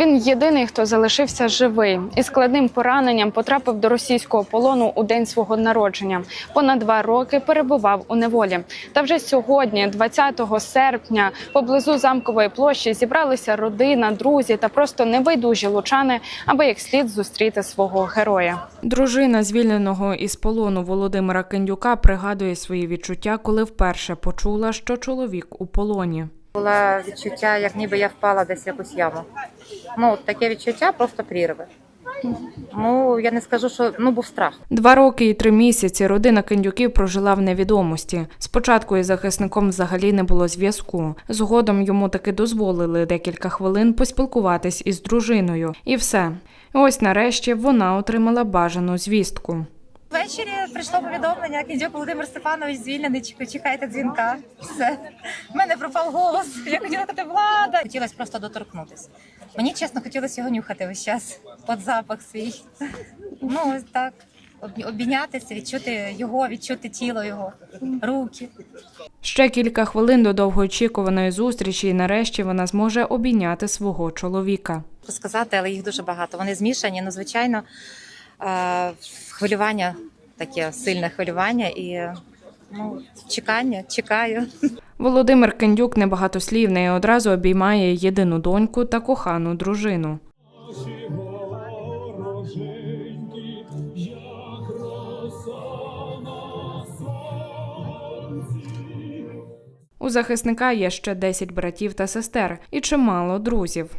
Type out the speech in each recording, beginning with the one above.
Він єдиний, хто залишився живий і складним пораненням потрапив до російського полону у день свого народження. Понад два роки перебував у неволі. Та вже сьогодні, 20 серпня, поблизу замкової площі зібралися родина, друзі та просто невайдужі лучани, аби як слід зустріти свого героя. Дружина звільненого із полону Володимира Кендюка пригадує свої відчуття, коли вперше почула, що чоловік у полоні. Було відчуття, як ніби я впала десь в якусь яму. Ну, таке відчуття просто прірви. Ну, я не скажу, що ну був страх. Два роки і три місяці родина Кендюків прожила в невідомості. Спочатку із захисником взагалі не було зв'язку. Згодом йому таки дозволили декілька хвилин поспілкуватись із дружиною. І все. Ось нарешті вона отримала бажану звістку. Ввечері прийшло повідомлення, Кіндюк Володимир Степанович звільнений, чекайте дзвінка. Все. В мене пропав голос. Я хотіла сказати влада. Хотілося просто доторкнутися. Мені чесно хотілося його нюхати весь час. Под запах свій. Ну, ось так. Обійнятися, відчути його, відчути тіло його, руки. Ще кілька хвилин до довгоочікуваної зустрічі, і нарешті вона зможе обійняти свого чоловіка. сказати, але їх дуже багато. Вони змішані. Ну, звичайно, хвилювання, таке сильне хвилювання і ну, чекання, чекаю. Володимир Кендюк небагатослівний і одразу обіймає єдину доньку та кохану дружину. У захисника є ще 10 братів та сестер і чимало друзів.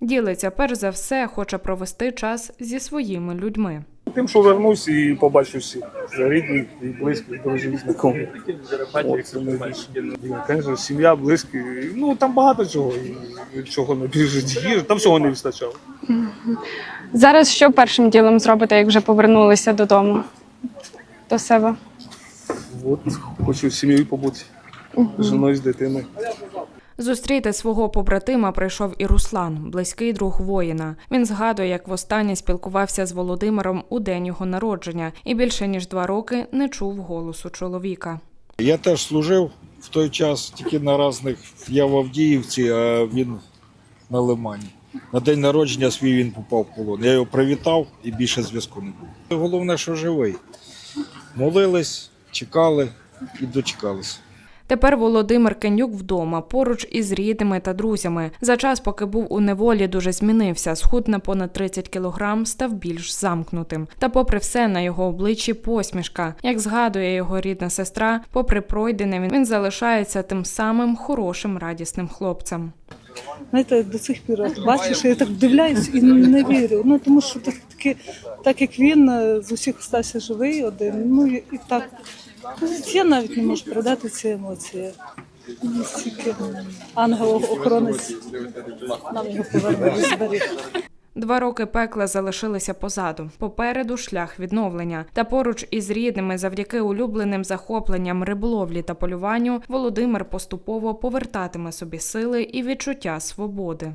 Ділиться перш за все, хоче провести час зі своїми людьми. Тим, що вернусь і побачу всіх рідних і близьких, друзів, знайомих. Звісно, сім'я, близькі. Ну там багато чого. Чого не біжить. Там всього не вистачало. Зараз що першим ділом зробите, як вже повернулися додому до себе? От хочу сім'єю побути, з жіною, з дитиною. Зустріти свого побратима прийшов і Руслан, близький друг воїна. Він згадує, як востаннє спілкувався з Володимиром у день його народження, і більше ніж два роки не чув голосу чоловіка. Я теж служив в той час тільки на різних. Я в Авдіївці, а він на Лимані. На день народження свій він попав в полон. Я його привітав і більше зв'язку не було. Головне, що живий. Молились, чекали і дочекалися. Тепер Володимир Кенюк вдома, поруч із рідними та друзями. За час, поки був у неволі, дуже змінився. Схуд на понад 30 кілограм став більш замкнутим. Та, попри все, на його обличчі посмішка. Як згадує його рідна сестра, попри пройдене, він- він залишається тим самим хорошим, радісним хлопцем. Знаєте, до цих пір бачиш, я так вдивляюсь і не вірю. Ну тому що так, так як він е, з усіх стався живий один, ну і так. Я навіть не можу передати ці емоції. Настільки ангел-охоронець нам його повернув і зберіг. Два роки пекла залишилися позаду. Попереду шлях відновлення. Та поруч із рідними, завдяки улюбленим захопленням риболовлі та полюванню, Володимир поступово повертатиме собі сили і відчуття свободи.